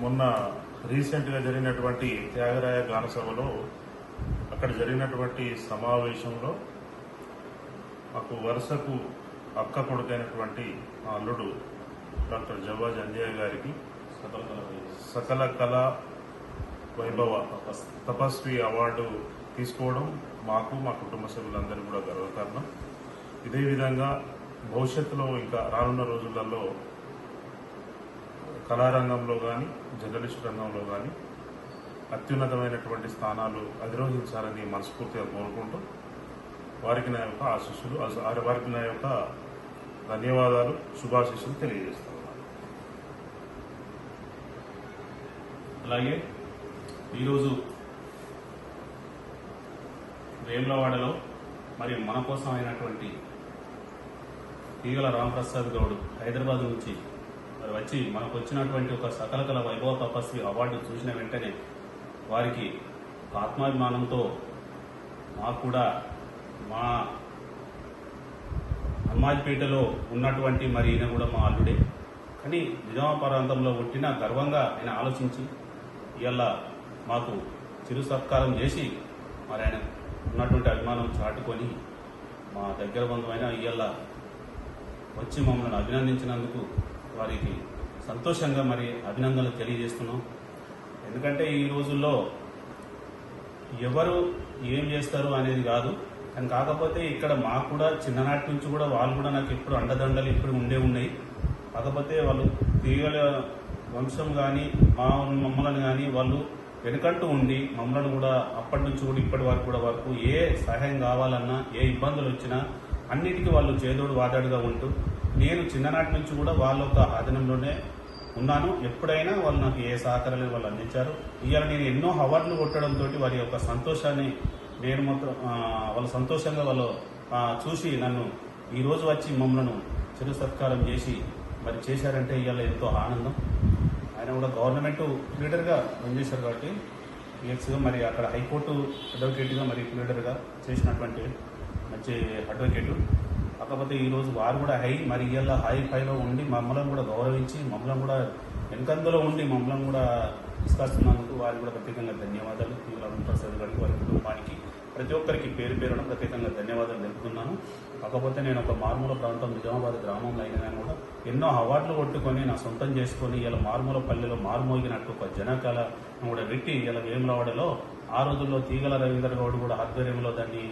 మొన్న రీసెంట్గా జరిగినటువంటి త్యాగరాయ గానసభలో అక్కడ జరిగినటువంటి సమావేశంలో మాకు వరుసకు అక్క కొడుకైనటువంటి మా అల్లుడు డాక్టర్ జవాజ్ అంజయ్య గారికి సకల కళ వైభవ తపస్వి అవార్డు తీసుకోవడం మాకు మా కుటుంబ సభ్యులందరూ కూడా గర్వకారణం. ఇదే విధంగా భవిష్యత్తులో ఇంకా రానున్న రోజులలో కళారంగంలో కానీ జర్నలిస్ట్ రంగంలో కానీ అత్యున్నతమైనటువంటి స్థానాలు అధిరోహించాలని మనస్ఫూర్తిగా కోరుకుంటూ వారికి నా యొక్క ఆశీస్సులు వారి- వారికి నా యొక్క ధన్యవాదాలు శుభాశీస్సులు తెలియజేస్తున్నాను అలాగే ఈరోజు వేములవాడలో మరి మన కోసం అయినటువంటి తీగల రామప్రసాద్ గౌడ్ హైదరాబాద్ నుంచి మరి వచ్చి మనకు వచ్చినటువంటి ఒక సకలకల వైభవ తపస్వి అవార్డు చూసిన వెంటనే వారికి ఆత్మాభిమానంతో మాకు కూడా మా హనుమాజ్పేటలో ఉన్నటువంటి మరి ఈయన కూడా మా అల్లుడే. కానీ నిజామా ప్రాంతంలో పుట్టిన గర్వంగా ఆయన ఆలోచించి ఇవాళ మాకు చిరు సత్కారం చేసి మరి ఆయన ఉన్నటువంటి అభిమానం చాటుకొని మా దగ్గర బంధువైన ఇవాళ వచ్చి మమ్మల్ని అభినందించినందుకు వారికి సంతోషంగా మరి అభినందనలు తెలియజేస్తున్నాం. ఎందుకంటే ఈ రోజుల్లో ఎవరు ఏం చేస్తారు అనేది కాదు. కానీ కాకపోతే ఇక్కడ మాకు కూడా చిన్ననాటి నుంచి కూడా వాళ్ళు కూడా నాకు ఎప్పుడు అండదండలు ఎప్పుడు ఉండే ఉన్నాయి. కాకపోతే వాళ్ళు తీగల వంశం కానీ మా మమ్మల్ని కానీ వాళ్ళు వెనుకంటూ ఉండి మమ్మల్ని కూడా అప్పటి నుంచి కూడా ఇప్పటి వరకు కూడా వరకు ఏ సహాయం కావాలన్నా ఏ ఇబ్బందులు వచ్చినా అన్నిటికీ వాళ్ళు చేదోడు వాదాడుగా ఉంటూ నేను చిన్ననాటి నుంచి కూడా వాళ్ళ ఒక ఆధీనంలోనే ఉన్నాను. ఎప్పుడైనా వాళ్ళు నాకు ఏ సహకారాలు వాళ్ళు అందించారు. ఇవాళ నేను ఎన్నో అవార్డులు కొట్టడంతో వారి యొక్క సంతోషాన్ని నేను మొత్తం వాళ్ళ వాళ్ళు సంతోషంగా వాళ్ళు చూసి నన్ను ఈరోజు వచ్చి మమ్మల్ని చిరు సత్కారం చేసి మరి చేశారంటే ఇవాళ ఎంతో ఆనందం. ఆయన కూడా గవర్నమెంట్ లీడర్గా పనిచేశారు కాబట్టి ఎక్స్గా మరి అక్కడ హైకోర్టు అడ్వకేట్గా మరి లీడర్గా చేసినటువంటి మంచి అడ్వకేటు. కాకపోతే ఈరోజు వారు కూడా హై మరి ఇవాళ హై ఫైలో ఉండి మమ్మల్ని కూడా గౌరవించి మమ్మల్ని కూడా వెనకందులో ఉండి మమ్మల్ని కూడా తీసుకొస్తున్నందుకు వారికి కూడా ప్రత్యేకంగా ధన్యవాదాలు. తీవ్ర ప్రసాద్ గారికి వారి కుటుంబానికి ప్రతి ఒక్కరికి పేరు పేరున ప్రత్యేకంగా ధన్యవాదాలు తెలుపుతున్నాను. కాకపోతే నేను ఒక మారుమూల ప్రాంతం నిజామాబాద్ గ్రామంలో అయినా కూడా ఎన్నో అవార్డులు కొట్టుకొని నా సొంతం చేసుకొని ఇలా మారుమూల పల్లెలో మారుమోగినట్టు ఒక జనకళ కూడా పెట్టి ఇలా వేములవాడలో ఆ రోజుల్లో తీగల రవీంద్ర గౌడ్ కూడా ఆధ్వర్యంలో దాన్ని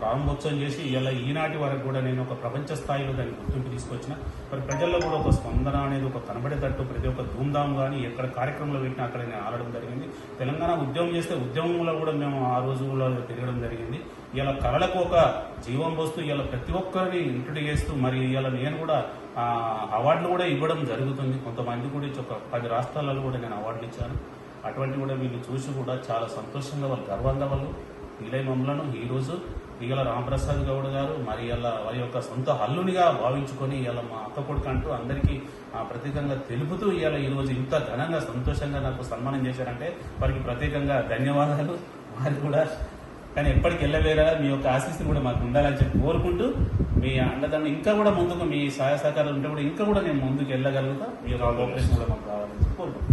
ప్రారంభోత్సవం చేసి ఇలా ఈనాటి వరకు కూడా నేను ఒక ప్రపంచ స్థాయిలో దాన్ని గుర్తింపు తీసుకొచ్చిన. మరి ప్రజల్లో కూడా ఒక స్పందన అనేది ఒక కనబడేటట్టు ప్రతి ఒక్క ధూమ్ధామ్ కానీ ఎక్కడ కార్యక్రమంలో పెట్టినా అక్కడ నేను ఆడడం జరిగింది. తెలంగాణ ఉద్యమం చేస్తే ఉద్యమంలో కూడా మేము ఆ రోజుల్లో తిరగడం జరిగింది. ఇలా కళలకు ఒక జీవం పోస్తూ ఇలా ప్రతి ఒక్కరిని ఇంట్రడ్యూ చేస్తూ మరి ఇలా నేను కూడా అవార్డులు కూడా ఇవ్వడం జరుగుతుంది. కొంతమంది కూడా ఇచ్చి ఒక పది రాష్ట్రాలలో కూడా నేను అవార్డులు ఇచ్చాను. అటువంటి కూడా వీళ్ళు చూసి కూడా చాలా సంతోషంగా వాళ్ళు గర్వంగా వాళ్ళు. వీలై మమ్మలను ఈ రోజు ఈగల రామప్రసాద్ గౌడ్ గారు మరి ఇలా వారి యొక్క సొంత హల్లునిగా భావించుకొని ఇలా మా అక్క కొడుకు అంటూ అందరికీ ఆ, ప్రత్యేకంగా తెలుపుతూ ఇవాళ ఈ రోజు ఇంత ఘనంగా సంతోషంగా నాకు సన్మానం చేశారంటే వారికి ప్రత్యేకంగా ధన్యవాదాలు. వారు కూడా కానీ ఎప్పటికి వెళ్ళవేరా మీ యొక్క ఆశీస్సులు కూడా మాకు ఉండాలని చెప్పి కోరుకుంటూ మీ అండదండ ఇంకా కూడా ముందుకు మీ సహాయ సహకారాలు ఉంటే కూడా ఇంకా కూడా నేను ముందుకు వెళ్ళగలుగుతా. మీ యొక్క కోఆపరేషన్ కూడా మాకు కావాలని చెప్పి కోరుకుంటున్నాను.